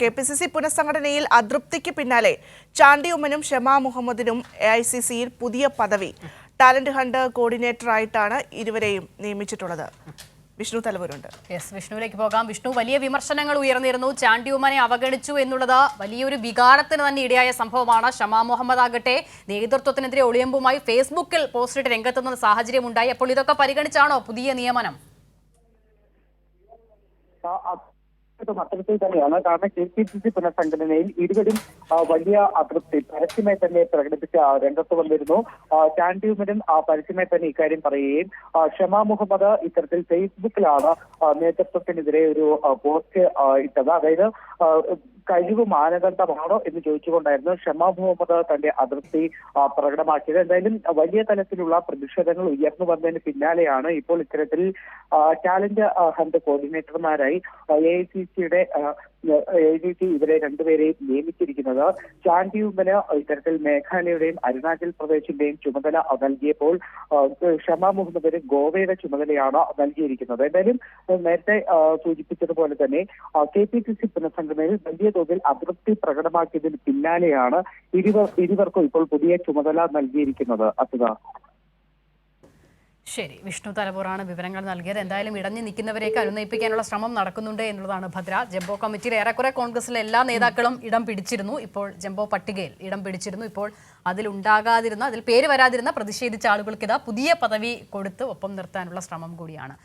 K P C C പുനഃസംഘടനയിൽ അതൃപ്തിക്ക് പിന്നാലെ ചാണ്ടി ഉമ്മനും ഷമാ മുഹമ്മദിനും എ ഐ സി സിയിൽ പുതിയ പദവി. ടാലന്റ് ഹണ്ട് കോർഡിനേറ്ററായിട്ടാണ് ഇരുവരെയും നിയമിച്ചിട്ടുള്ളത്. വിഷ്ണു തലവരുണ്ട്. യെസ് വിഷ്ണുവിലേക്ക് പോകാം. വിഷ്ണു വലിയ വിമർശനങ്ങൾ ഉയർന്നിരുന്നു. ചാണ്ടിയുമ്മനെ അവഗണിച്ചു എന്നുള്ളത് വലിയൊരു വികാരത്തിന് തന്നെ ഇടയായ സംഭവമാണ്. ഷമാ മുഹമ്മദ് ആകട്ടെ നേതൃത്വത്തിനെതിരെ ഒളിയമ്പുമായി ഫേസ്ബുക്കിൽ പോസ്റ്റിട്ട് രംഗത്തെത്തുന്ന സാഹചര്യമുണ്ടായി. അപ്പോൾ ഇതൊക്കെ പരിഗണിച്ചാണോ പുതിയ നിയമനം? അത്തരത്തിൽ തന്നെയാണ്. കാരണം കെ പി സി സി പുനഃസംഘടനയിൽ ഇരുവരും വലിയ അതൃപ്തി പരസ്യമായി തന്നെ പ്രകടിപ്പിച്ച രംഗത്ത് വന്നിരുന്നു. ആ, പരസ്യമായി തന്നെ ഇക്കാര്യം പറയുകയും ഷമാ മുഹമ്മദ് ഇത്തരത്തിൽ ഫേസ്ബുക്കിലാണ് നേതൃത്വത്തിനെതിരെ ഒരു പോസ്റ്റ് ഇട്ടത്. അതായത് കഴിവ് മാനദണ്ഡമാണോ എന്ന് ചോദിച്ചുകൊണ്ടായിരുന്നു ഷമാ മുഹമ്മദ് തന്റെ അതിർത്തി പ്രകടമാക്കിയത്. എന്തായാലും വലിയ തലത്തിലുള്ള പ്രതിഷേധങ്ങൾ ഉയർന്നു വന്നതിന് പിന്നാലെയാണ് ഇപ്പോൾ ഇത്തരത്തിൽ ടാലന്റ് ഹണ്ട് കോർഡിനേറ്റർമാരായി എ ഐ സി സിയുടെ എ ഡി സി ഇവരെ രണ്ടുപേരെയും നിയമിച്ചിരിക്കുന്നത്. ചാണ്ടിയുമ്മന് ഇത്തരത്തിൽ മേഘാലയയുടെയും അരുണാചൽ പ്രദേശിന്റെയും ചുമതല നൽകിയപ്പോൾ ഷമാ മുഹമ്മദിന് ഗോവയുടെ ചുമതലയാണ് നൽകിയിരിക്കുന്നത്. എന്തായാലും നേരത്തെ സൂചിപ്പിച്ചതുപോലെ തന്നെ കെ പി സി സി പുനഃസംഘടനയിൽ വലിയ തോതിൽ അതൃപ്തി പ്രകടമാക്കിയതിന് പിന്നാലെയാണ് ഇരുവർ ഇരുവർക്കും ഇപ്പോൾ പുതിയ ചുമതല നൽകിയിരിക്കുന്നത്. അസുഖ ശരി വിഷ്ണു തലപൂറാണ് വിവരങ്ങൾ നൽകിയത്. എന്തായാലും ഇടഞ്ഞു നിൽക്കുന്നവരെയൊക്കെ അനുനയിപ്പിക്കാനുള്ള ശ്രമം നടക്കുന്നുണ്ട് എന്നുള്ളതാണ് ഭദ്ര. ജംബോ കമ്മിറ്റിയിൽ ഏറെക്കുറെ കോൺഗ്രസിലെ എല്ലാ നേതാക്കളും ഇടം പിടിച്ചിരുന്നു. ഇപ്പോൾ ജംബോ പട്ടികയിൽ ഇടം പിടിച്ചിരുന്നു. ഇപ്പോൾ അതിലുണ്ടാകാതിരുന്ന അതിൽ പേര് വരാതിരുന്ന പ്രതിഷേധിച്ച ആളുകൾക്ക് ഇതാ പുതിയ പദവി കൊടുത്ത് ഒപ്പം നിർത്താനുള്ള ശ്രമം കൂടിയാണ്.